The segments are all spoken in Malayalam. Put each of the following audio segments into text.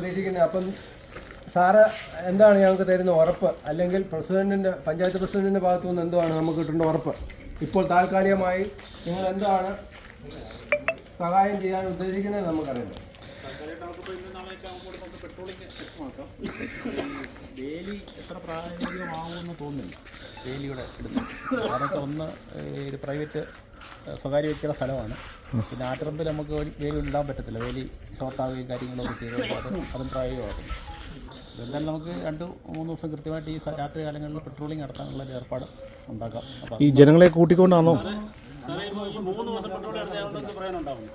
പ്രതീക്ഷിക്കുന്നത്. അപ്പം സാറ് എന്താണ് ഞങ്ങൾക്ക് തരുന്ന ഉറപ്പ്? അല്ലെങ്കിൽ പ്രസിഡന്റിന്റെ പഞ്ചായത്ത് പ്രസിഡന്റിന്റെ ഭാഗത്തു നിന്ന് എന്താണ് നമുക്ക് കിട്ടേണ്ട ഉറപ്പ്? ഇപ്പോൾ താൽക്കാലികമായി നിങ്ങൾ എന്താണ് സഹായം ചെയ്യാൻ ഉദ്ദേശിക്കുന്നത് നമുക്കറിയാം വേലി എത്ര പ്രായോഗികമാകുമെന്ന് തോന്നുന്നില്ല. വേലിയുടെ അടുത്ത്. അതൊക്കെ ഒന്ന് പ്രൈവറ്റ് സ്വകാര്യ വ്യക്തിയുടെ സ്ഥലമാണ്. പിന്നെ ആറ്റിറമ്പിൽ നമുക്ക് ഒരു വേലി ഇടാൻ പറ്റത്തില്ല. വേലി ഷോർട്ടാവുകയും കാര്യങ്ങളൊക്കെ ചെയ്ത് അതും പ്രായോഗമാകും ഇതെല്ലാം നമുക്ക് രണ്ട് മൂന്ന് ദിവസം കൃത്യമായിട്ട് ഈ രാത്രി കാലങ്ങളിൽ പെട്രോളിംഗ് നടത്താനുള്ള ഒരു ഏർപ്പാട് ഉണ്ടാക്കാം. ഈ ജനങ്ങളെ കൂട്ടിക്കൊണ്ടാണോ?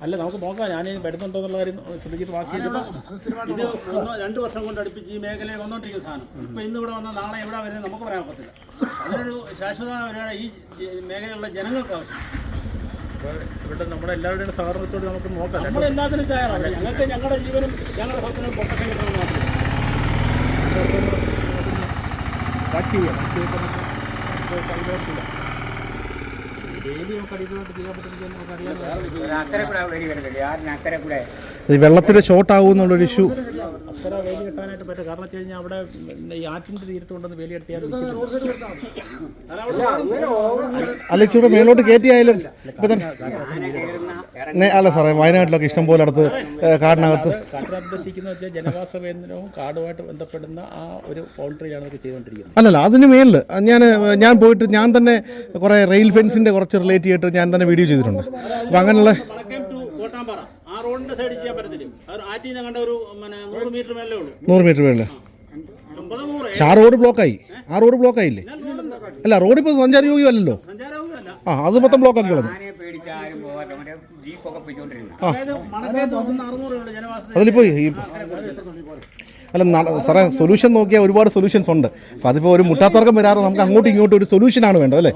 അല്ല നമുക്ക് നോക്കാം. ഞാൻ വരുന്നുണ്ടോ എന്നുള്ള കാര്യം ശ്രദ്ധിച്ചിട്ട് ബാക്കി ഇത് ഒന്ന് രണ്ട് വർഷം കൊണ്ട് അടുപ്പിച്ച് ഈ മേഖലയിൽ വന്നോണ്ടിരിക്കുന്ന സാധനം. ഇപ്പൊ ഇന്ന് ഇവിടെ വന്ന നാളെ എവിടെ വരുന്നത് നമുക്ക് പറയാൻ പറ്റില്ല അതിനൊരു ശാശ്വത ഈ ഈ മേഖലയിലുള്ള ജനങ്ങൾക്ക് ആവശ്യം അപ്പോൾ ഇവിടെ നമ്മുടെ എല്ലാവരുടെയും സഹകരണത്തോട് നമുക്ക് നോക്കാം. നമ്മൾ എല്ലാത്തിനും തയ്യാറാണ്. ഞങ്ങൾക്ക് ഞങ്ങളുടെ ജീവനും ഞങ്ങളുടെ സ്വത്തിനും മാത്രമേ വാച്ച് ചെയ്യാം ചെയ്തിട്ട് കൂടെ വെള്ളത്തിന്റെ ഷോർട്ട് ആകുമെന്നുള്ളൊരു ഇഷ്യൂ അത്ര വേലി കെട്ടാനായിട്ട് പറ്റും കാരണം വെച്ച് കഴിഞ്ഞാൽ അവിടെ ഈ ആറ്റിന്റെ തീരത്ത് കൊണ്ടുവന്ന് വേലി കെട്ടിയാൽ അല്ല ഇച്ചിരി മേലോട്ട് കയറ്റിയായാലും ഇപ്പൊ തന്നെ. അല്ല സാറേ വയനാട്ടിലൊക്കെ ഇഷ്ടം പോലെ അടുത്ത് കാടിനകത്ത്. കാട്ടിൽ ഉദ്ദേശിക്കുന്ന വെച്ചാൽ ജനവാസ കേന്ദ്രവും കാടുമായിട്ട് ബന്ധപ്പെടുന്ന ആ ഒരു ബൗണ്ടറിയാണ് അവർ ചെയ്തുകൊണ്ടിരിക്കുന്നത്. അല്ലല്ല അതിന് മേളിൽ ഞാൻ ഞാൻ പോയിട്ട് ഞാൻ തന്നെ കുറേ റെയിൽ ഫെൻസിന്റെ കുറച്ച് റിലേറ്റ് ചെയ്തിട്ട് ഞാൻ തന്നെ വീഡിയോ ചെയ്തിട്ടുണ്ട്. അപ്പം അങ്ങനെയുള്ള നൂറ് മീറ്റർ അമ്പത് ആ റോഡ് ബ്ലോക്കായി ആ റോഡ് ബ്ലോക്കായില്ലേ അല്ല റോഡ് ഇപ്പോൾ സഞ്ചാരയോഗ്യമല്ലല്ലോ ആ അത് മൊത്തം ബ്ലോക്കാക്കി കളഞ്ഞു. അതിലിപ്പോ അല്ല സാറേ സൊല്യൂഷൻ നോക്കിയാൽ ഒരുപാട് സൊല്യൂഷൻസ് ഉണ്ട്. അപ്പൊ അതിപ്പോൾ ഒരു മുട്ടാത്തർക്കം വരാതെ നമുക്ക് അങ്ങോട്ടും ഇങ്ങോട്ടും ഒരു സൊല്യൂഷൻ ആണ് വേണ്ടത് അല്ലേ?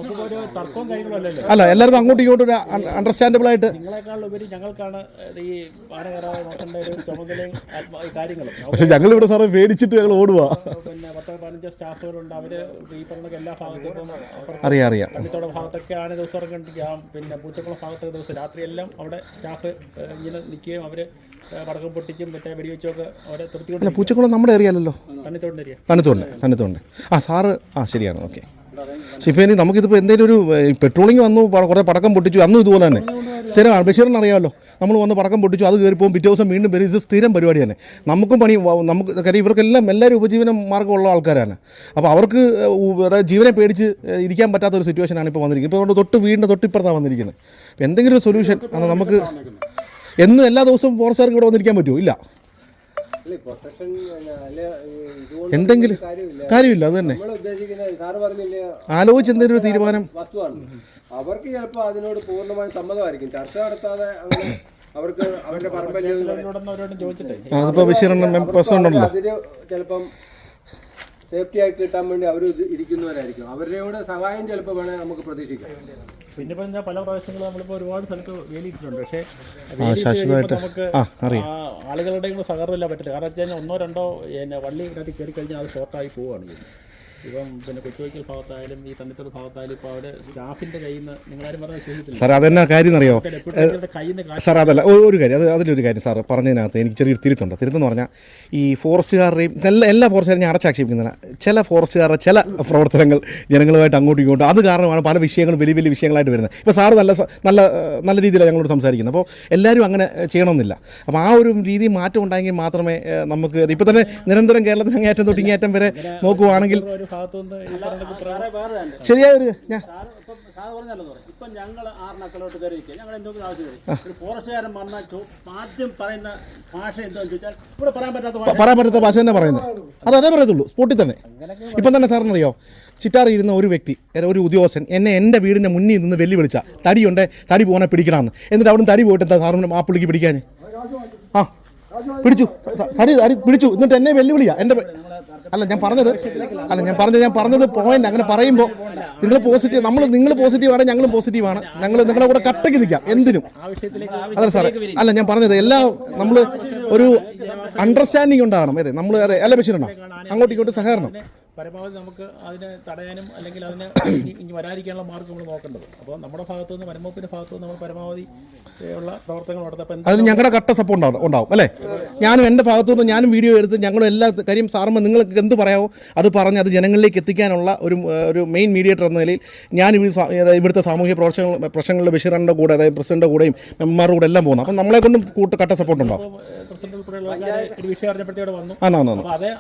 അല്ല എല്ലാവർക്കും അങ്ങോട്ടും ഇങ്ങോട്ടും ഒരു അണ്ടർസ്റ്റാൻഡബിൾ ആയിട്ട് പക്ഷെ ഞങ്ങൾ ഇവിടെ സാറേ പേടിച്ചിട്ട് ഞങ്ങൾ ഓടുക അറിയാം അറിയാം. ദിവസം ഇറങ്ങിക്കാം പിന്നെ പൂച്ചക്കുളം ഭാഗത്തൊക്കെ ദിവസം രാത്രിയെല്ലാം അവിടെ സ്റ്റാഫ് ഇങ്ങനെ നിൽക്കുകയും അവർ പടക്കം പൊട്ടിച്ചും മറ്റേ വെടിവെച്ചൊക്കെ അവരെ തൃപ്തി പൂച്ചക്കുളം നമ്മുടെ ഏരിയല്ലോ തണ്ണിത്തോണ്ട് തണ്ണിത്തോണ്ട് തണ്ണിത്തോണ്ട് ആ സാറ് ആ ശരിയാണ്. ഓക്കെ. പക്ഷെ ഇപ്പോൾ ഇനി നമുക്കിതിപ്പോൾ എന്തെങ്കിലും ഒരു പെട്രോളിങ് വന്നു കുറേ പടക്കം പൊട്ടിച്ചു. അന്നും ഇതുപോലെ തന്നെ. സ്ഥിരമാണ് ബഷീറിന് അറിയാമല്ലോ. നമ്മൾ വന്ന് പടക്കം പൊട്ടിച്ചു അത് കയറിപ്പോകും പിറ്റേ ദിവസം വീണ്ടും വരും. ഇത് സ്ഥിരം പരിപാടി തന്നെ. നമുക്കും പണി നമുക്ക് കാര്യം ഇവർക്കെല്ലാം എല്ലാവരും ഉപജീവന മാർഗമുള്ള ആൾക്കാരാണ്. അപ്പോൾ അവർക്ക് ജീവനെ പേടിച്ച് ഇരിക്കാൻ പറ്റാത്ത ഒരു സിറ്റുവേഷനാണ് ഇപ്പോൾ വന്നിരിക്കുന്നത്. ഇപ്പോൾ അതുകൊണ്ട് തൊട്ട് വീടിന്റെ തൊട്ടിപ്പുറത്താണ് വന്നിരിക്കുന്നത്. അപ്പോൾ എന്തെങ്കിലും ഒരു സൊല്യൂഷൻ അത് നമുക്ക് എന്നും എല്ലാ ദിവസവും ഫോറസ്റ്റുകാർക്ക് ഇവിടെ വന്നിരിക്കാൻ പറ്റുമോ? ഇല്ല. എന്തെങ്കിലും കാര്യമില്ല. കാര്യമില്ല അത് തന്നെ. നമ്മൾ ഉദ്ദേശിക്കുന്നത് സാറ് ആലോചിച്ച് എന്തെങ്കിലും ഒരു തീരുമാനം. അവർക്ക് ചിലപ്പോൾ അതിനോട് പൂർണമായും സമ്മതമായിരിക്കും. ചർച്ച നടത്താതെ അവർക്ക് അവരുടെ ഉണ്ടല്ലോ. അതിന് ചിലപ്പം സേഫ്റ്റി ആയി കിട്ടാൻ വേണ്ടി അവർ ഇരിക്കുന്നവരായിരിക്കും. അവരുടെ കൂടെ സഹായം ചിലപ്പോൾ വേണേൽ നമുക്ക് പ്രതീക്ഷിക്കാം. പിന്നെ ഇപ്പം ഞാൻ പല പ്രാവശ്യങ്ങളും നമ്മളിപ്പോൾ ഒരുപാട് സ്ഥലത്ത് വേലിയിട്ടുണ്ട് പക്ഷേ ശാശ്വതമായിട്ട്. നമുക്ക് ആളുകളുടെ കൂടെ സഹകരണമില്ല പറ്റില്ല. കാരണം വെച്ച് കഴിഞ്ഞാൽ ഒന്നോ രണ്ടോ പിന്നെ വള്ളി ഇതിനകത്ത് കയറി കഴിഞ്ഞാൽ അത് ഷോർട്ടായി പോവുകയാണ് ഇപ്പം പിന്നെ കൊച്ചുവയ്ക്കൽ ഭാഗത്തായാലും ഈ തണ്ണിത്തോട് ഭാഗത്തായാലും ഇപ്പോൾ അവിടെ സ്റ്റാഫിന്റെ കയ്യിൽ നിന്ന് നിങ്ങളാരും പറഞ്ഞാൽ സാർ അതെന്നാ കാര്യം അറിയോ ഡെപ്യൂട്ടി കയ്യിൽ നിന്ന് സാർ അതല്ല ഒരു ഒരു കാര്യം അത് അതിലൊരു കാര്യം സാർ പറഞ്ഞതിനകത്ത് എനിക്ക് ചെറിയൊരു തിരുത്തുണ്ട്. തിരുത്തെന്ന് പറഞ്ഞാൽ ഈ ഫോറസ്റ്റുകാരുടെയും എല്ലാ എല്ലാ ഫോറസ്റ്റുകാരും ഞാൻ അടച്ചാക്ഷേപിക്കുന്നില്ല ചില ഫോറസ്റ്റുകാരുടെ ചില പ്രവർത്തനങ്ങൾ ജനങ്ങളുമായിട്ട് അങ്ങോട്ടും ഇങ്ങോട്ടും അത് കാരണമാണ് പല വിഷയങ്ങളും വലിയ വലിയ വിഷയങ്ങളായിട്ട് വരുന്നത്. ഇപ്പോൾ സാറ് നല്ല സ- നല്ല ഏഹ്, നല്ല രീതിയിലാണ് ഞങ്ങളോട് സംസാരിക്കുന്നത്. അപ്പോൾ എല്ലാവരും അങ്ങനെ ചെയ്യണമെന്നില്ല. അപ്പോൾ ആ ഒരു രീതി മാറ്റം ഉണ്ടായെങ്കിൽ മാത്രമേ ഏഹ്, നമുക്ക് ഇപ്പോൾ തന്നെ നിരന്തരം കേരളത്തിൽ അങ്ങേയറ്റം തൊട്ട് ഇങ്ങേയറ്റം വരെ നോക്കുവാണെങ്കിൽ ഒരു ഭാഗത്തു നിന്ന് ഈ പറഞ്ഞ സാറേ വേറെ തന്നെ. ശരിയായ ഒരു ഞാൻ ഇപ്പം ഞങ്ങൾ ആറിനക്കലോട്ട് കയറി നിൽക്കുക. ഞങ്ങൾ എന്തെങ്കിലും ആവശ്യം ഫോറസ്റ്റുകാരൻ വന്നാൽ ആദ്യം പറയുന്ന ഭാഷ എന്താണെന്ന് ചോദിച്ചാൽ ഇവിടെ പറയാൻ പറ്റാത്ത ഭാഷ. പറയാൻ പറ്റാത്ത ഭാഷ തന്നെ പറയുന്നത്. അത് അതേ പറയത്തുള്ളൂ സ്പോട്ടിൽ തന്നെ. ഇപ്പം തന്നെ സാറിനറിയോ? ചിറ്റാറി ഇരുന്ന ഒരു വ്യക്തി ഒരു ഉദ്യോഗസ്ഥൻ എന്നെ എന്റെ വീടിന്റെ മുന്നിൽ നിന്ന് വെല്ലുവിളിച്ച തടിയുണ്ട് തടി പോകാനെ പിടിക്കണമെന്ന്. എന്നിട്ട് അവിടെ തടി പോയിട്ട് എന്താ സാറിന് ആ പുള്ളിക്ക് പിടിക്കാൻ? ആ. പിടിച്ചു തടി തടി പിടിച്ചു. എന്നിട്ട് എന്നെ വെല്ലുവിളിയാ. എന്റെ അല്ല ഞാൻ പറഞ്ഞത് അല്ല ഞാൻ പറഞ്ഞത് ഞാൻ പറഞ്ഞത് പോയിന്റ് അങ്ങനെ പറയുമ്പോൾ നിങ്ങൾ പോസിറ്റീവ് നമ്മൾ നിങ്ങൾ പോസിറ്റീവ് ആണ് ഞങ്ങളും പോസിറ്റീവ് ആണ്. ഞങ്ങൾ നിങ്ങളെ കൂടെ കട്ടയ്ക്ക് നിൽക്കാം എന്തിനും. അതെ സാറേ അല്ല ഞാൻ പറഞ്ഞത് എല്ലാ നമ്മൾ ഒരു അണ്ടർസ്റ്റാൻഡിങ് ഉണ്ടാകണം അതെ നമ്മൾ അതെ അല്ല ബഷീറുണ്ടോ അങ്ങോട്ടും ഇങ്ങോട്ടും സഹകരണം. പരമാവധി നമുക്ക് അതിനെ തടയാനും അല്ലെങ്കിൽ അതിനെ ഇനി വരാതിരിക്കാനുള്ള മാർഗം നമ്മൾ നോക്കേണ്ടത്. അപ്പോൾ നമ്മുടെ ഭാഗത്തു നിന്ന് വനംവകുപ്പിന്റെ ഭാഗത്തു നിന്ന് നമ്മൾ പരമാവധി ഉള്ള പ്രവർത്തനങ്ങൾ നടത്തപ്പോൾ അത് അതിന് ഞങ്ങളുടെ കട്ട സപ്പോർട്ട് ഉണ്ടാവും അല്ലേ? ഞാനും എന്റെ ഭാഗത്തു നിന്ന് ഞാനും വീഡിയോ എടുത്ത് ഞങ്ങളും എല്ലാ കാര്യം സാറുമ്പോൾ നിങ്ങൾക്ക് എന്ത് പറയാമോ അത് പറഞ്ഞ് അത് ജനങ്ങളിലേക്ക് എത്തിക്കാനുള്ള ഒരു ഒരു മെയിൻ മീഡിയേറ്റർ എന്ന നിലയിൽ ഞാൻ ഇവിടുത്തെ സാമൂഹ്യ പ്രവർത്തനങ്ങൾ പ്രശ്നങ്ങളുടെ ബഷീറിന്റെ കൂടെ അതായത് പ്രസിഡന്റെ കൂടെയും മെമ്പർമാരുടെ കൂടെ എല്ലാം പോകുന്നു. അപ്പം നമ്മളെ കൊണ്ടും കൂട്ട് കട്ട സപ്പോർട്ട് ഉണ്ടാവും. പ്രസിഡന്റ് ഉൾപ്പെടെയുള്ള വിഷയം ഇവിടെ വന്നു.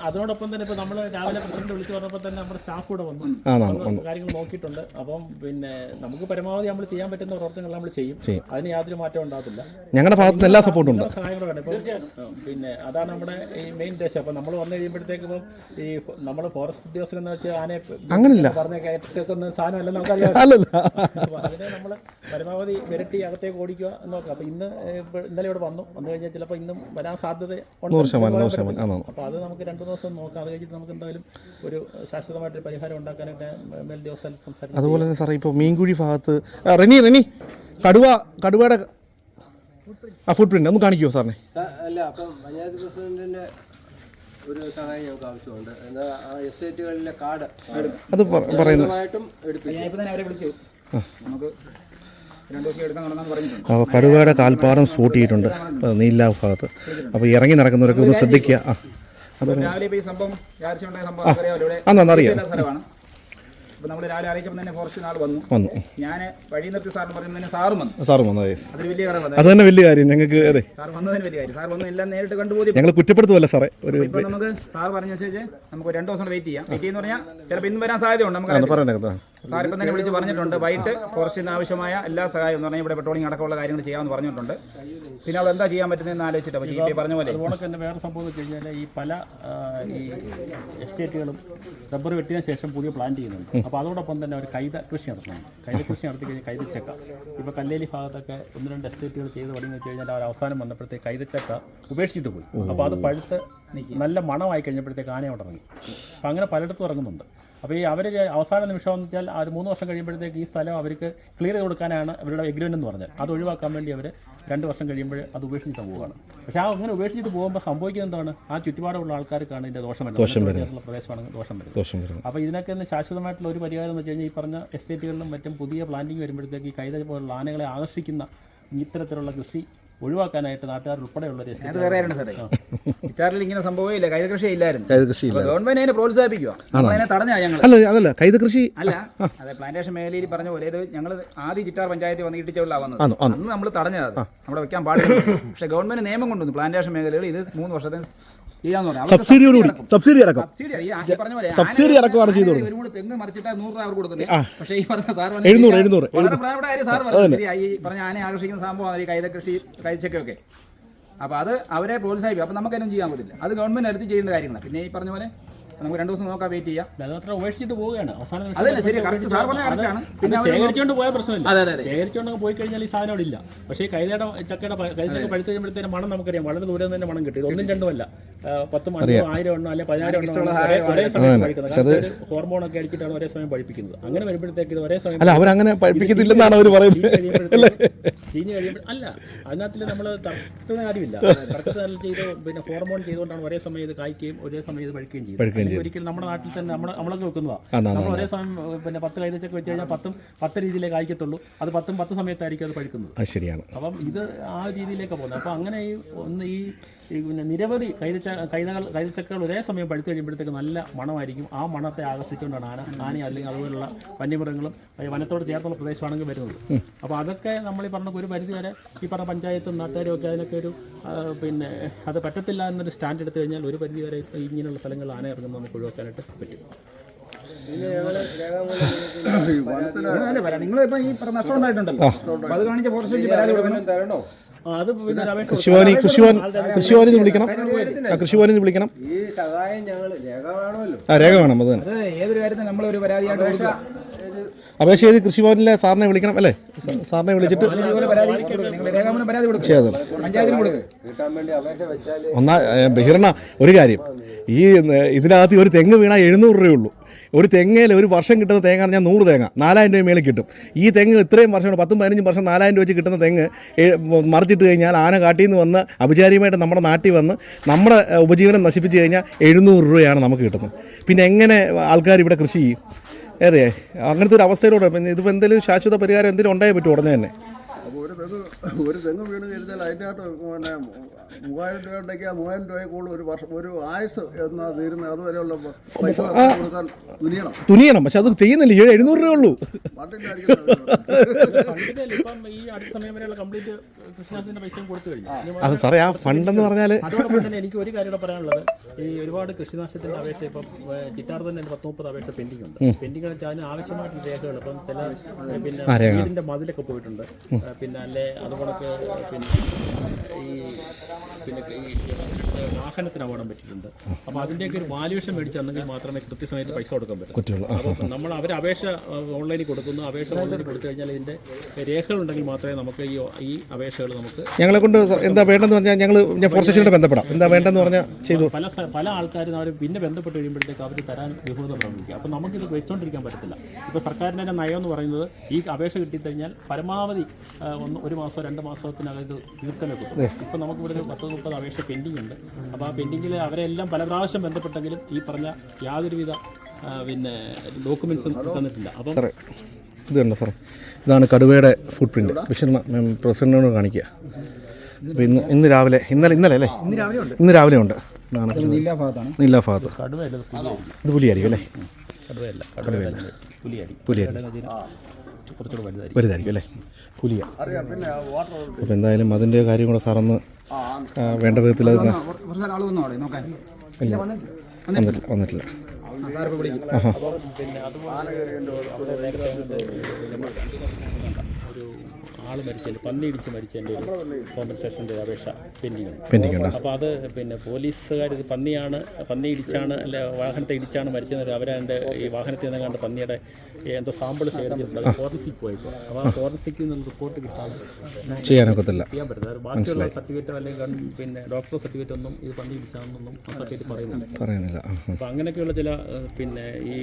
അതോടൊപ്പം തന്നെ ഇപ്പോൾ നമ്മൾ രാവിലെ പ്രസിഡന്റ് വിളിച്ച് പറഞ്ഞപ്പോൾ തന്നെ നമ്മുടെ സ്റ്റാഫ് കൂടെ വന്നു. ആണോ? കാര്യങ്ങൾ നോക്കിയിട്ടുണ്ട്. അപ്പം പിന്നെ നമുക്ക് പരമാവധി നമ്മൾ ചെയ്യാൻ പറ്റുന്ന പ്രവർത്തനങ്ങൾ നമ്മൾ ചെയ്യും. അതിന് യാതൊരു മാറ്റം ഉണ്ടാകത്തില്ല. ഞങ്ങളുടെ ഭാഗത്ത് എല്ലാ സപ്പോർട്ടും ഉണ്ട്. പിന്നെ അതാണ് നമ്മുടെ ഈ മെയിൻ ഉദ്ദേശം. അപ്പം നമ്മൾ വന്നു കഴിയുമ്പോഴത്തേക്ക് ഇപ്പം ഈ നമ്മൾ ഫോറസ്റ്റ് ഉദ്യോഗസ്ഥൻ എന്ന് വെച്ചാൽ ആനയെ. പറഞ്ഞ കയറ്റൊന്നും സാധനമല്ല നമുക്കറിയാം. അതിനെ നമ്മൾ പരമാവധി വിരട്ടി അകത്തേക്ക് ഓടിക്കുക എന്നൊക്കെ. നോക്കാം അപ്പോൾ ഇന്ന് ഇന്നലെ ഇവിടെ വന്നു. വന്നു കഴിഞ്ഞാൽ ചിലപ്പോൾ ഇന്നും വരാൻ സാധ്യത. നൂറ് ശതമാനം, ശതമാനം. അപ്പോൾ അത് നമുക്ക് രണ്ട് ദിവസം നോക്കാം. അത് കഴിഞ്ഞിട്ട് നമുക്ക് എന്തായാലും ഒരു ശാശ്വതമായിട്ട് പരിഹാരം ഉണ്ടാക്കാനൊക്കെ മേൽ ദിവസം സംസാരിക്കും. അതുപോലെ തന്നെ സാറേ ഇപ്പോൾ മീൻകുഴി ഭാഗത്ത് റെനി റെനി കടുവ കടുവയുടെ ആ ഫുട് പ്രിന്റ് ഒന്ന് കാണിക്കുമോ സാറിനെ? അല്ല അപ്പം പഞ്ചായത്ത് പ്രസിഡന്റിന്റെ ഒരു സഹായം ഞങ്ങൾക്ക് ആവശ്യമുണ്ട്. എന്താ ആ എസ്റ്റേറ്റുകളിലെ കാർഡ് അത് പറയുന്നു. എടുപ്പിക്കും. നമുക്ക് അപ്പോൾ കടുവയുടെ കാൽപ്പാടം സ്പോട്ട് ചെയ്തിട്ടുണ്ട് നീല ഭാഗത്ത്. അപ്പോൾ ഇറങ്ങി നടക്കുന്നവരൊക്കെ ഒന്ന് ശ്രദ്ധിക്കുക. ആ. അത് ഇപ്പോൾ അറിയാം. അപ്പോൾ നമ്മൾ രാവിലെ അറിയിച്ചപ്പോൾ തന്നെ ഫോറസ്റ്റ് നാൾ വന്നു. വന്നു. ഞാൻ വഴി നിർത്തി സാറിന് പറഞ്ഞു സാറും വന്നു. സാറും വന്നു അതൊരു വലിയ കാര്യം അത് തന്നെ വലിയ കാര്യം. ഞങ്ങൾക്ക് അതെ. സാർ വന്നതിന് വലിയ കാര്യം. സാർ വന്ന് എല്ലാം നേരിട്ട് കണ്ടുപോയി ഞങ്ങൾ കുറ്റപ്പെടുത്തുമല്ല സാറേ. ഒരു ഇപ്പൊ നമുക്ക് സാർ പറഞ്ഞനുസരിച്ച് നമുക്ക് രണ്ട് ദിവസം വെയിറ്റ് ചെയ്യാം. വെയിറ്റ് ചെയ്യുന്ന പറഞ്ഞാൽ ചിലപ്പോൾ ഇന്ന് വരാൻ സാധ്യതയുണ്ട്. നമുക്ക് പറയണേ സാർ ഇപ്പം തന്നെ വിളിച്ച് പറഞ്ഞിട്ടുണ്ട്. വൈകിട്ട് ഫോറസ്റ്റിന് ആവശ്യമായ എല്ലാ സഹായം എന്ന് പറഞ്ഞാൽ ഇവിടെ പെട്രോളിംഗ് അടക്കമുള്ള കാര്യങ്ങൾ ചെയ്യാമെന്ന് പറഞ്ഞിട്ടുണ്ട്. പിന്നെ അവിടെ എന്താ ചെയ്യാൻ പറ്റുന്നതെന്ന് ആലോചിച്ചിട്ട് ജി പി പറഞ്ഞ പോലെ. അതുപോലെ തന്നെ വേറെ സംഭവം എന്ന് വെച്ച് കഴിഞ്ഞാൽ ഈ പല ഈ എസ്റ്റേറ്റുകളും റബ്ബർ വെട്ടിയതിനു ശേഷം പുതിയ പ്ലാൻ ചെയ്യുന്നുണ്ട്. അപ്പോൾ അതോടൊപ്പം തന്നെ അവർ കൈത കൃഷി നടത്തുന്നുണ്ട്. കൈത കൃഷി നടത്തി കഴിഞ്ഞാൽ കൈതച്ചക്ക. ഇപ്പോൾ കല്ലേലി ഭാഗത്തൊക്കെ ഒന്ന് രണ്ട് എസ്റ്റേറ്റുകൾ ചെയ്ത് തുടങ്ങി വെച്ച് കഴിഞ്ഞാൽ അവർ അവസാനം വന്നപ്പോഴത്തേക്ക് കൈതച്ചക്ക ഉപേക്ഷിച്ചിട്ട് പോയി. അപ്പോൾ അത് പഴുത്ത് നല്ല മണമായി കഴിഞ്ഞപ്പോഴത്തേക്ക് ആനയോടങ്ങി ഇറങ്ങി. അപ്പോൾ അങ്ങനെ പലയിടത്തും ഇറങ്ങുന്നുണ്ട്. അപ്പോൾ ഈ അവർ അവസാന നിമിഷം എന്ന് വെച്ചാൽ ആ ഒരു മൂന്ന് വർഷം കഴിയുമ്പോഴത്തേക്ക് ഈ സ്ഥലം അവർക്ക് ക്ലിയർ ചെയ്ത് കൊടുക്കാനാണ് അവരുടെ എഗ്രിമെന്റ് എന്ന് പറഞ്ഞത്. അത് ഒഴിവാക്കാൻ വേണ്ടി അവർ രണ്ട് വർഷം കഴിയുമ്പോൾ അത് ഉപേക്ഷിച്ചിട്ട് പോവുകയാണ്. പക്ഷേ ആ അങ്ങനെ ഉപേക്ഷിച്ചിട്ട് പോകുമ്പോൾ സംഭവിക്കുന്നത് എന്താണ്? ആ ചുറ്റുപാടുള്ള ആൾക്കാർക്കാണ് ഇതിന്റെ ദോഷം വരുന്നത്. പ്രദേശമാണെങ്കിൽ ദോഷം വരുന്നത്. അപ്പോൾ ഇതിനൊക്കെ ഒന്ന് ശാശ്വതമായിട്ടുള്ള ഒരു പരിഹാരം എന്ന് വെച്ച് കഴിഞ്ഞാൽ ഈ പറഞ്ഞ എസ്റ്റേറ്റുകളിലും മറ്റും പുതിയ പ്ലാന്റിങ് വരുമ്പോഴത്തേക്ക് ഈ കൈത പോലുള്ള ആനകളെ ആകർഷിക്കുന്ന ഇത്തരത്തിലുള്ള കൃഷി ഒഴിവാക്കാനായിട്ട് നാട്ടുകാർ ഉൾപ്പെടെയുള്ള ഒരു അത് വേറെ ആയിരുന്നു സാറേ? ഇങ്ങനെ സംഭവം ഇല്ല. കൈത കൃഷി ഇല്ലായിരുന്നു. കൈത കൃഷി ഗവൺമെന്റ് അതിനെ പ്രോത്സാഹിപ്പിക്കുക നമ്മളതിനെ തടഞ്ഞാ ഞങ്ങൾ അല്ല അതല്ല. കൈതകൃഷി അല്ല അതെ പ്ലാന്റേഷൻ മേഖലയിൽ പറഞ്ഞ പോലെ ഇത് ഞങ്ങൾ ആദ്യ ചിറ്റാർ പഞ്ചായത്തിൽ വന്ന് ഇട്ടിച്ചുള്ള വന്നത്. ആണോ, ആണോ. അന്ന് നമ്മൾ തടഞ്ഞത് നമ്മുടെ അവിടെ വെക്കാൻ പാടില്ല. പക്ഷേ ഗവൺമെന്റ് നിയമം കൊണ്ടുവന്നു. പ്ലാന്റേഷൻ മേഖലകൾ ഇത് മൂന്ന് വർഷത്തിന് സബ്സിഡിയോടുകൂടി സബ്സിഡി അടക്കം. സബ്സിഡി ഈ പറഞ്ഞ പോലെ സബ്സിഡി അടക്കമാണ് ചെയ്തു എഴുന്നൂറ്, എഴുന്നൂറ്, ഈ പറഞ്ഞ ആനയെ ആകർഷിക്കുന്ന സംഭവമാണ് ഈ കൈത കൃഷി കൈച്ചക്കൊക്കെ അപ്പോൾ അത് അവരെ പ്രോത്സാഹിപ്പിക്കും. അപ്പോൾ നമുക്കതിനും ചെയ്യാൻ പറ്റില്ല. അത് ഗവൺമെന്റ് അടുത്ത് ചെയ്യേണ്ട കാര്യങ്ങളാണ് പിന്നെ ഈ പറഞ്ഞ പോലെ നമുക്ക് രണ്ടു ദിവസം നോക്കാം വെയിറ്റ് ചെയ്യാം. അത് അത്ര ഉപേക്ഷിച്ചിട്ട് പോവുകയാണ്. അവസാനം അതല്ല ശരി കറക്റ്റ് സാർ പറഞ്ഞ കറക്റ്റാണ് ആണ്. പിന്നെ ശേഖരിച്ചുകൊണ്ട് പോയ പ്രശ്നമില്ല. അതെ, അതെ. ശേഖരിച്ചുകൊണ്ട് പോയി കഴിഞ്ഞാൽ ഈ സാധനം അവിടെ ഇല്ല. പക്ഷേ ഈ കൈതയുടെ ചക്കയുടെ കൈതച്ചക്ക പഴുത്ത് കഴിയുമ്പോഴത്തേനും മണം നമുക്കറിയാം. വളരെ ദൂരം തന്നെ മണം കിട്ടി. ഒന്നും രണ്ടും അല്ല ആ, പത്തും അഞ്ചും ആയിരം എണ്ണോ അല്ലെങ്കിൽ പതിനായിരം എണ്ണോ ഒരേ- സമയം പഠിക്കുന്നത് ഹോർമോണൊക്കെ അടിച്ചിട്ടാണ് ഒരേ സമയം പഴിപ്പിക്കുന്നത് അങ്ങനെ വരുമ്പോഴത്തേക്ക് ഇത് ഒരേ സമയം അല്ല അവരങ്ങനെ പഠിപ്പിക്കത്തില്ലെന്നാണ് അവർ പറയുന്നത്. ചീഞ്ഞ് കഴിയുമ്പോൾ അല്ല? അതിനകത്തിൽ നമ്മൾ തർക്കത്തിന് കാര്യമില്ല. തർക്കത്തിൽ ചെയ്ത് പിന്നെ ഹോർമോൺ ചെയ്തുകൊണ്ടാണ് ഒരേ സമയം ഇത് കായ്ക്കുകയും ഒരേ സമയം ഇത് പഴിക്കുകയും ചെയ്യും ഒരിക്കലും നമ്മുടെ നാട്ടിൽ തന്നെ നമ്മൾ നമ്മളൊക്കെ വെക്കുന്നതാണ് നമ്മൾ ഒരേ സമയം പിന്നെ പത്ത് കൈതച്ചൊക്കെ വെച്ച് കഴിഞ്ഞാൽ പത്തും പത്ത് രീതിയിലേ കായ്ക്കത്തുള്ളൂ അത് പത്തും പത്ത് സമയത്തായിരിക്കും അത് പഴുക്കുന്നത് അത് ശരിയാണ്. അപ്പം ഇത് ആ രീതിയിലേക്ക് പോകുന്നത്. അപ്പോൾ അങ്ങനെ ഈ ഒന്ന് ഈ ഈ പിന്നെ നിരവധി കൈതച്ച കൈതകൾ കൈതച്ചക്കകൾ ഒരേ സമയം പഴുത്തു കഴിയുമ്പോഴത്തേക്ക് നല്ല മണമായിരിക്കും. ആ മണത്തെ ആകർഷിച്ചുകൊണ്ടാണ് ആന ആന അല്ലെങ്കിൽ അതുപോലുള്ള വന്യമൃഗങ്ങളും വനത്തോട് ചേർന്നുള്ള പ്രദേശമാണെങ്കിൽ വരുന്നത്. അപ്പോൾ അതൊക്കെ നമ്മൾ ഈ പറഞ്ഞ ഒരു പരിധി വരെ ഈ പറഞ്ഞ പഞ്ചായത്തും നാട്ടുകാരും ഒക്കെ അതിനൊക്കെ ഒരു പിന്നെ അത് പറ്റത്തില്ല എന്നൊരു സ്റ്റാൻഡ് എടുത്തു കഴിഞ്ഞാൽ ഒരു പരിധി വരെ ഇങ്ങനെയുള്ള സ്ഥലങ്ങളിൽ ആന ഇറങ്ങുന്നത് നമുക്ക് ഒഴിവാക്കാനായിട്ട് പറ്റും. നിങ്ങൾ ഇപ്പൊ ഈ പറഞ്ഞ നഷ്ടം ഉണ്ടായിട്ടുണ്ടല്ലോ അത് കാണിച്ച ഫോറസ്റ്റ് പരാതി കൊടുക്കണം. ഒരു കൃഷിഭവനി കൃഷിഭവൻ കൃഷിഭവനിൽ നിന്ന് വിളിക്കണം. ആ കൃഷിഭവനിൽ നിന്ന് വിളിക്കണം. ഈ സഹായം ഞങ്ങൾ രേഖ വേണമല്ലോ. ആ രേഖ വേണം അത് തന്നെ. ഏതൊരു കാര്യത്തിൽ നമ്മളൊരു പരാതിയായിട്ട് കൊടുക്കുക. അപേക്ഷ ചെയ്ത് കൃഷിഭവനിലെ സാറിനെ വിളിക്കണം അല്ലേ? സാറിനെ വിളിച്ചിട്ട് ഒന്നാ ബഹിരണ ഒരു കാര്യം. ഈ ഇതിനകത്ത് ഒരു തെങ്ങ് വീണാൽ എഴുന്നൂറ് രൂപയുള്ളൂ ഒരു തെങ്ങയിൽ ഒരു വർഷം കിട്ടുന്ന തേങ്ങ പറഞ്ഞാൽ നൂറ് തേങ്ങ നാലായിരം രൂപ മേളിൽ കിട്ടും. ഈ തെങ്ങ് ഇത്രയും വർഷം പത്തും പതിനഞ്ചും വർഷം നാലായിരം രൂപ വെച്ച് കിട്ടുന്ന തെങ്ങ് മറിച്ചിട്ട് കഴിഞ്ഞാൽ ആന കാട്ടിൽ നിന്ന് വന്ന് അപചാരികമായിട്ട് നമ്മുടെ നാട്ടിൽ വന്ന് നമ്മുടെ ഉപജീവനം നശിപ്പിച്ച് കഴിഞ്ഞാൽ എഴുന്നൂറ് രൂപയാണ് നമുക്ക് കിട്ടുന്നത്. പിന്നെ എങ്ങനെ ആൾക്കാർ ഇവിടെ കൃഷി ചെയ്യും? അതെ അങ്ങനത്തെ ഒരു അവസ്ഥയിലൂടെ പിന്നെ ഇതിപ്പോൾ എന്തെങ്കിലും ശാശ്വത പരിഹാരം എന്തെങ്കിലും ഉണ്ടായേ പറ്റും ഉടനെ തന്നെ. ഒരു തെങ്ങ് വീണ് കഴിഞ്ഞാൽ അതിന്റെ മൂവായിരം രൂപ ഉണ്ടെങ്കിൽ ആ മൂവായിരം രൂപയിൽ കൂടുതൽ ഒരു വർഷം ഒരു ആയുസ് എന്നാ തീരുന്ന അതുവരെയുള്ള പൈസ കൊടുക്കാൻ തുനിയണം. തുനിയണം. പക്ഷെ അത് ചെയ്യുന്നില്ല. ഏഴ് എഴുന്നൂറ് രൂപ ഉള്ളൂ. ഈ അടുത്ത സമയം വരെയുള്ള കംപ്ലീറ്റ് കൃഷിനാഥിന്റെ പൈസയും കൊടുത്തു കഴിഞ്ഞു അത് സാറേ ആ ഫണ്ടെന്ന് പറഞ്ഞാൽ അതോടൊപ്പം തന്നെ എനിക്ക് ഒരു കാര്യം കൂടെ പറയാനുള്ളത്. ഈ ഒരുപാട് കൃഷിനാശത്തിന്റെ അപേക്ഷ ഇപ്പം ചിറ്റാർ തന്നെ പത്ത് മുപ്പത് അപേക്ഷ പെൻഡിംഗ് ഉണ്ട് പെൻഡിംഗ് എന്ന് വെച്ചാൽ അതിന് ആവശ്യമായിട്ടുള്ള രേഖകൾ ഇപ്പം ചില പിന്നെ വീടിന്റെ മതിലൊക്കെ പോയിട്ടുണ്ട്. പിന്നെ അല്ലെ അതുപോലെ പിന്നെ ഈ പിന്നെ വാഹനത്തിന് അപകടം പറ്റിയിട്ടുണ്ട്. അപ്പോൾ അതിന്റെയൊക്കെ ഒരു വാല്യൂഷൻ മേടിച്ചാണെങ്കിൽ മാത്രമേ കൃത്യസമയത്ത് പൈസ കൊടുക്കാൻ പറ്റൂ അപ്പോൾ നമ്മൾ അവർ അപേക്ഷ ഓൺലൈനിൽ കൊടുക്കുന്നു. അപേക്ഷ ഓൺലൈനിൽ കൊടുത്തു കഴിഞ്ഞാൽ ഇതിന്റെ രേഖകളുണ്ടെങ്കിൽ മാത്രമേ നമുക്ക് ഈ ഈ അപേക്ഷകൾ നമുക്ക് ഞങ്ങളെ കൊണ്ട് എന്താ വേണ്ടെന്ന് പറഞ്ഞാൽ ഞങ്ങൾ ഞാൻ ഫോർ സ്റ്റേഷനോട് ബന്ധപ്പെടാം. എന്താ വേണ്ടെന്ന് പറഞ്ഞാൽ ചെയ്തു. പല പല ആൾക്കാരും അവർ പിന്നെ ബന്ധപ്പെട്ട് കഴിയുമ്പോഴത്തേക്ക് അവർ തരാൻ വിഭൂത പ്രവർത്തിക്കുക അപ്പോൾ നമുക്കിത് വെച്ചുകൊണ്ടിരിക്കാൻ പറ്റത്തില്ല. ഇപ്പോൾ സർക്കാരിന്റെ നയം എന്ന് പറയുന്നത് ഈ അപേക്ഷ കിട്ടിക്കഴിഞ്ഞാൽ പരമാവധി ഒന്ന് ഒരു മാസം രണ്ട് മാസത്തിനകത്ത് ഇത് തീർക്കലേ കിട്ടും ഇപ്പോൾ നമുക്കിവിടെ ഒരു പത്ത് മുപ്പത് അപേക്ഷ പെൻഡിംഗ് ഉണ്ട്. അപ്പോൾ ആ പെൻഡിങ്ങിൽ അവരെല്ലാം പല പ്രാവശ്യം ബന്ധപ്പെട്ടെങ്കിലും ഈ പറഞ്ഞ യാതൊരുവിധ പിന്നെ ഡോക്യുമെൻസും തന്നിട്ടില്ല. അപ്പം സാറേ ഇത് കണ്ടോ സാറേ? ഇതാണ് കടുവയുടെ ഫുട് പ്രിന്റ് വിഷർണ പ്രസിഡന്റിനോട് കാണിക്കുക. അപ്പോൾ ഇന്ന് ഇന്ന് രാവിലെ ഇന്നലെ ഇന്നലെ അല്ലേ? ഇന്ന് രാവിലെ ഉണ്ട്. ജില്ലാ ഭാഗത്ത്. ഇത് പുലിയായിരിക്കും അല്ലേ? കടുവയല്ല പുലിയായിരിക്കും. വലുതായിരിക്കും. അല്ലേ? പുലിയ. അപ്പോൾ എന്തായാലും അതിന്റെ കാര്യം കൂടെ സാറൊന്ന് വേണ്ട വിധത്തിൽ ഇല്ല. വന്നിട്ടില്ല. വന്നിട്ടില്ല സാറിപ്പോൾ വിളിക്കും പിന്നെ അതുപോലെ അവിടെ നേരത്തെ ഒരു ആൾ മരിച്ചതിന്റെ പന്നി ഇടിച്ച് മരിച്ചതിന്റെ ഒരു കോമ്പൻസേഷന്റെ അപേക്ഷ പെൻഡിങ് ഉണ്ട്. അപ്പോൾ അത് പിന്നെ പോലീസുകാർ ഇത് പന്നിയാണ് പന്നി ഇടിച്ചാണ് അല്ലെ വാഹനത്തെ ഇടിച്ചാണ് മരിച്ചത് അവരതിന്റെ ഈ വാഹനത്തിൽ നിന്ന് കണ്ട് പന്നിയുടെ എന്തോ സാമ്പിൾ ശേഖരിച്ചിട്ടുണ്ട് ഫോറൻസിക് പോയപ്പോൾ അപ്പോൾ ആ ഫോറൻസിക്കിൽ നിന്ന് റിപ്പോർട്ട് കിട്ടാതെ ചെയ്യാനൊക്കത്തില്ല. ചെയ്യാൻ പറ്റില്ല ബാക്കിയുള്ള സർട്ടിഫിക്കറ്റോ അല്ലെങ്കിൽ പിന്നെ ഡോക്ടർ സർട്ടിഫിക്കറ്റ് ഒന്നും ഇത് പന്നി ഇടിച്ചാണെന്നൊന്നും സർട്ടിഫിക്കറ്റ് പറയുന്നില്ല. പറയുന്നില്ല. അപ്പോൾ അങ്ങനെയൊക്കെയുള്ള ചില പിന്നെ ഈ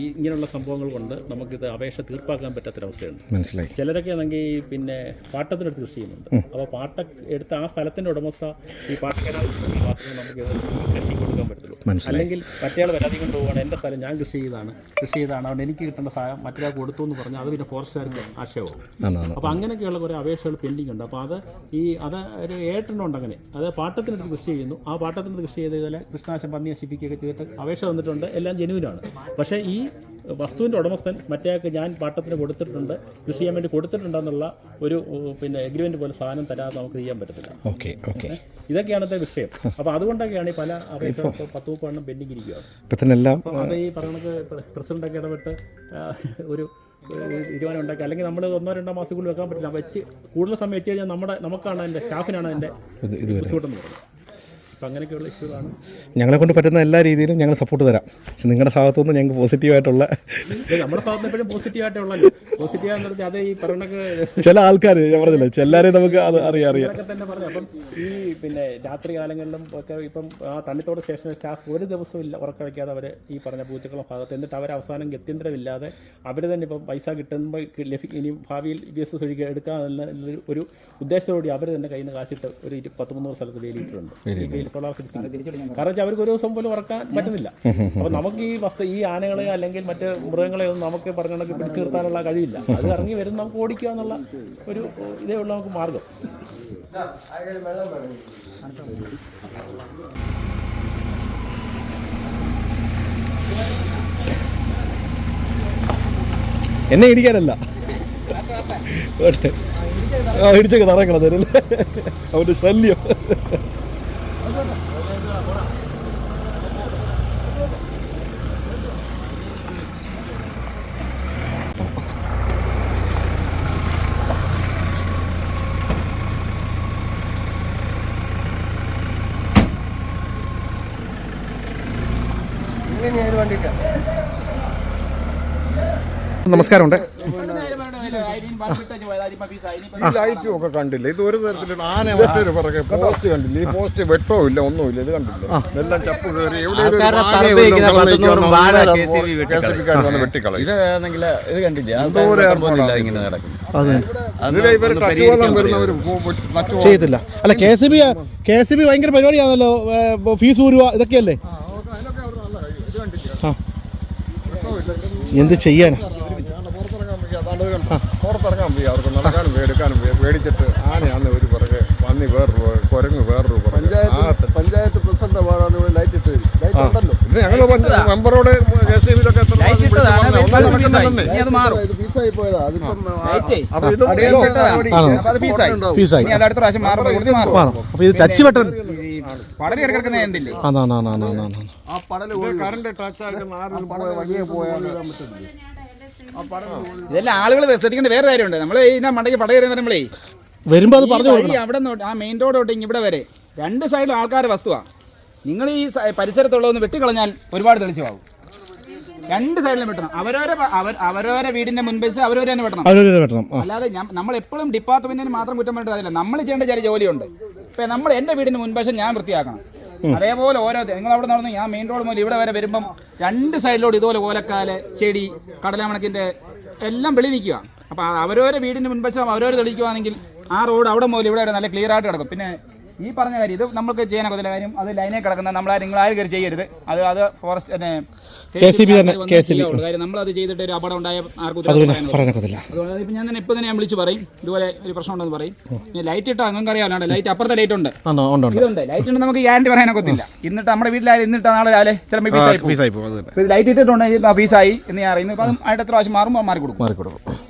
ഈ ഇങ്ങനെയുള്ള സംഭവങ്ങൾ കൊണ്ട് നമുക്കിത് അപേക്ഷ തീർപ്പാക്കാൻ പറ്റാത്തൊരവസ്ഥയുണ്ട്. മനസ്സിലായി. ചിലരൊക്കെ ആണെങ്കിൽ പിന്നെ പാട്ടത്തിനെടുത്ത് കൃഷി ചെയ്യുന്നുണ്ട്. അപ്പോൾ പാട്ട എടുത്ത ആ സ്ഥലത്തിന്റെ ഉടമസ്ഥ ഈ പാട്ടക്കാരെ നമുക്ക് കൃഷി കൊടുക്കാൻ മനസ്സിലായി. അല്ലെങ്കിൽ മറ്റേയാൾ പരാതി കൊണ്ട് പോവുകയാണ്. എന്റെ സ്ഥലം ഞാൻ കൃഷി ചെയ്താണ് കൃഷി ചെയ്താണ് അതുകൊണ്ട് എനിക്ക് കിട്ടേണ്ട സഹായം മറ്റൊരാൾ കൊടുത്തു എന്ന് പറഞ്ഞാൽ അത് പിന്നെ ഫോറസ്റ്റുകാർക്ക് ആശയമാവും. ആണാണ് അപ്പോൾ അങ്ങനെയൊക്കെയുള്ള കുറേ അപേക്ഷകൾ പെൻഡിങ് ഉണ്ട്. അപ്പോൾ അത് ഈ അത് ഒരു ഏട്ടനുണ്ട് അങ്ങനെ. അത് പാട്ടത്തിനെടുത്ത് കൃഷി ചെയ്യുന്നു. ആ പാട്ടത്തിനെടുത്ത് കൃഷി ചെയ്ത് ഇതുപോലെ കൃഷ്ണാശം പന്നി നശിപ്പിക്കുകയൊക്കെ ചെയ്തിട്ട് അപേക്ഷ വന്നിട്ടുണ്ട് എല്ലാം ജനുവിനാണ് പക്ഷേ ഈ വസ്തുവിന്റെ ഉടമസ്ഥൻ മറ്റേയാൾക്ക് ഞാൻ പാട്ടത്തിന് കൊടുത്തിട്ടുണ്ട്. കൃഷി ചെയ്യാൻ വേണ്ടി കൊടുത്തിട്ടുണ്ടെന്നുള്ള ഒരു പിന്നെ എഗ്രിമെന്റ് പോലെ സാധനം തരാതെ നമുക്ക് ചെയ്യാൻ പറ്റത്തില്ല. Okay okay. ഇതൊക്കെയാണ് വിഷയം. അപ്പോൾ അതുകൊണ്ടൊക്കെയാണ് ഈ പല അപേക്ഷ പത്ത് മുപ്പെണ്ണം പെൻഡിങ് ഇരിക്കുകയാണ് ഇപ്പം തന്നെ എല്ലാം അപ്പം അത് ഈ പറയണത് പ്രസിഡന്റൊക്കെ ഇടപെട്ട് ഒരു തീരുമാനം ഉണ്ടാക്കി. അല്ലെങ്കിൽ നമ്മൾ ഒന്നോ രണ്ടോ മാസത്തിൽ വെക്കാൻ പറ്റില്ല. വെച്ച് കൂടുതൽ സമയം വെച്ച് കഴിഞ്ഞാൽ നമ്മുടെ നമുക്കാണ് അതിന്റെ സ്റ്റാഫിനാണ് അതിന്റെ ബുദ്ധിമുട്ടെന്ന് പറയുന്നത്. അപ്പം അങ്ങനെയൊക്കെയുള്ള ഇഷ്യൂകളാണ് ഞങ്ങളെ കൊണ്ട് പറ്റുന്ന എല്ലാ രീതിയിലും ഞങ്ങൾ സപ്പോർട്ട് തരാം. പക്ഷെ നിങ്ങളുടെ ഭാഗത്തുനിന്ന് ഞങ്ങൾക്ക് പോസിറ്റീവായിട്ടുള്ള നമ്മുടെ ഭാഗത്ത് എപ്പോഴും പറഞ്ഞാൽ അത് ഈ ചില ആൾക്കാർ ഞാൻ പറഞ്ഞില്ല ചിലരെ നമുക്ക് അത് അറിയാം അറിയാം. തന്നെ പറഞ്ഞു അപ്പം ഈ പിന്നെ രാത്രി കാലങ്ങളിലും ഒക്കെ ഇപ്പം ആ തണ്ണിത്തോട് സ്റ്റേഷനിലെ സ്റ്റാഫ് ഒരു ദിവസം ഇല്ല ഉറക്കഴിക്കാതെ അവർ ഈ പറഞ്ഞ പൂച്ചക്കുളം ഭാഗത്ത് എന്നിട്ട് അവർ അവസാനം ഗത്യന്തരമില്ലാതെ അവർ തന്നെ ഇപ്പം പൈസ കിട്ടുമ്പോൾ ലഭി ഇനി ഭാവിയിൽ ബി എസ് എസ് ഒഴികെ എടുക്കാമെന്ന ഒരു- ഉദ്ദേശത്തോടെ അവർ തന്നെ കയ്യിൽ നിന്ന് കാശിട്ട് ഒരു പത്ത് മുന്നൂറ് സ്ഥലത്ത് വേലിയിട്ടുണ്ട് സോളാർ ഫിക്സിംഗ്. കാരണം വെച്ചാൽ അവർക്ക് ഒരു ദിവസം പോലും ഉറക്കാൻ പറ്റുന്നില്ല. അപ്പോൾ നമുക്ക് ഈ വസ്തു ഈ ആനകളെ അല്ലെങ്കിൽ മറ്റ് മൃഗങ്ങളെ ഒന്നും നമുക്ക് പറഞ്ഞ കണക്ക് പിടിച്ചു നിർത്താനുള്ള കഴിയില്ല അത് ഇറങ്ങി വരും നമുക്ക് ഓടിക്കുക എന്നുള്ള ഒരു ഇതേ ഉള്ള നമുക്ക് മാർഗം. എന്നെ ഇടിക്കാനല്ല. ഇടിച്ചൊക്കെ തറക്കണം തരല്ലേ അവന്റെ ശല്യം. നമസ്കാരമുണ്ട്. ലൈറ്റും ഒക്കെ കണ്ടില്ല. ഇത് ഒരു തരത്തിലുള്ള ആന മറ്റൊരു പുറകെ പോസ്റ്റ് കണ്ടില്ല ഈ പോസ്റ്റ് വെട്ടോ ഇല്ല ഒന്നുമില്ല. ഇത് കണ്ടില്ല എല്ലാം ചപ്പ് കയറി എവിടെയെങ്കിലും വന്ന് വെട്ടിക്കളയും. ഇത് ആണെങ്കിൽ ഇത് കണ്ടില്ല ഇതിലെ ഇവർ വരുന്നവർ ബോധം അല്ല K C B K C B ഭയങ്കര പരിപാടിയാണല്ലോ. ഫീസ് ഊരുക ഇതൊക്കെയല്ലേ? ആ. എന്ത് ചെയ്യാനാ? കണ്ടോ? പുറത്തിറങ്ങാൻ വയ്യ. അവർക്ക് നടക്കാനും എടുക്കാനും മേടിച്ചിട്ട് ആനയാന്ന് ഒരു പുറകെ പന്നി വേറൊരു കുരങ്ങ് വേറൊരു പഞ്ചായത്ത് പഞ്ചായത്ത് പ്രസിഡന്റ് ലൈറ്റ് ഇട്ട് ലൈറ്റ് ഉണ്ടല്ലോ. ഇത് ഞങ്ങൾ മെമ്പറോട് കെ സി ബിയിലൊക്കെ എത്ര പോയതാ. അതിപ്പം ഇത് ടച്ച് ബട്ടൺ പടൽ കിടക്കുന്ന കണ്ടില്ലേ? ആ പടൽ കറണ്ട് ടച്ച് ആയിട്ട് വഴിയെ പോയാൽ ഇതെല്ലാം ആളുകൾ ശ്രദ്ധിക്കേണ്ട വേറെ കാര്യമുണ്ട്. നമ്മൾ ഇതിന്റെ മണ്ടയ്ക്ക് പട കയറി നമ്മളേ വരുമ്പോൾ അത് പറഞ്ഞു കൊടുക്കണം. അവിടെ ആ മെയിൻ റോഡ് തൊട്ട് ഇവിടെ വരെ രണ്ട് സൈഡിലും ആൾക്കാരുടെ വസ്തുവാ. നിങ്ങൾ ഈ പരിസരത്തുള്ളതൊന്ന് വെട്ടിക്കളഞ്ഞാൽ ഒരുപാട് തെളിച്ചമാവും രണ്ട് സൈഡിലും വെട്ടണം. അവരവരെ അവർ അവരവരെ വീടിന്റെ മുൻപേസ് അവരവരെ തന്നെ വെട്ടണം. വെട്ടണം. അല്ലാതെ നമ്മൾ എപ്പോഴും ഡിപ്പാർട്ട്മെന്റിന് മാത്രം കുറ്റം പറഞ്ഞിട്ട് അതല്ല നമ്മൾ ചെയ്യേണ്ട ചില ജോലിയുണ്ട്. ഇപ്പം നമ്മൾ എന്റെ വീടിന്റെ മുൻവശം ഞാൻ വൃത്തിയാക്കണം. അതേപോലെ ഓരോ നിങ്ങൾ അവിടെ നടന്ന് ഞാൻ മെയിൻ റോഡ് മുതൽ ഇവിടെ വരെ വരുമ്പം രണ്ട് സൈഡിലോട്ട് ഇതുപോലെ ഓലക്കാൽ ചെടി കടലമണക്കിന്റെ എല്ലാം വെളി നിൽക്കുക. അപ്പോൾ അവരോരോ വീടിന്റെ മുൻവശം അവരോരോ തെളിയിക്കുവാണെങ്കിൽ ആ റോഡ് അവിടെ മുതൽ ഇവിടെ വരെ നല്ല ക്ലിയർ ആയിട്ട് കിടക്കും. പിന്നെ ഈ പറഞ്ഞ കാര്യം ഇത് നമുക്ക് ചെയ്യാനൊക്കത്തില്ല കാര്യം അത് ലൈനിൽ കിടക്കുന്ന നമ്മൾ നിങ്ങൾ ആരും കയറി ചെയ്യരുത്. അത് അത് ഫോറസ്റ്റ്. കാര്യം നമ്മളത് ചെയ്തിട്ട് ഒരു അപകടം ഉണ്ടായ ആർക്കും അതുകൊണ്ട് ഇപ്പം ഞാൻ തന്നെ ഇപ്പം തന്നെ ഞാൻ വിളിച്ച് പറയും. ഇതുപോലെ ഒരു പ്രശ്നം ഉണ്ടെന്ന് പറയും. ഇനി ലൈറ്റ് ഇട്ടോ അങ്ങനെ അറിയാമല്ലോ ലൈറ്റ് അപ്പുറത്തെ ലൈറ്റ് ഉണ്ട്. ആണോ ഉണ്ട് ഉണ്ട് ഇതുണ്ട്. ലൈറ്റ് ഉണ്ട് നമുക്ക് ഗ്യാരണ്ടി പറയാനൊക്കത്തില്ല. ഇന്നിട്ട് നമ്മുടെ വീട്ടിലായാലും ഇന്നിട്ട് നാളെ രാവിലെ ചിലപ്പോൾ ഫീസായി പോകും. അത് ലൈറ്റ് ഇട്ടിട്ടുണ്ടെങ്കിൽ ഫീസായി എന്ന് ഞാൻ അറിയുന്നു അപ്പം അതും അടുത്ത പ്രാവശ്യം മാറുമ്പോൾ മാറി കൊടുക്കും. മാറിക്കൊടുക്കും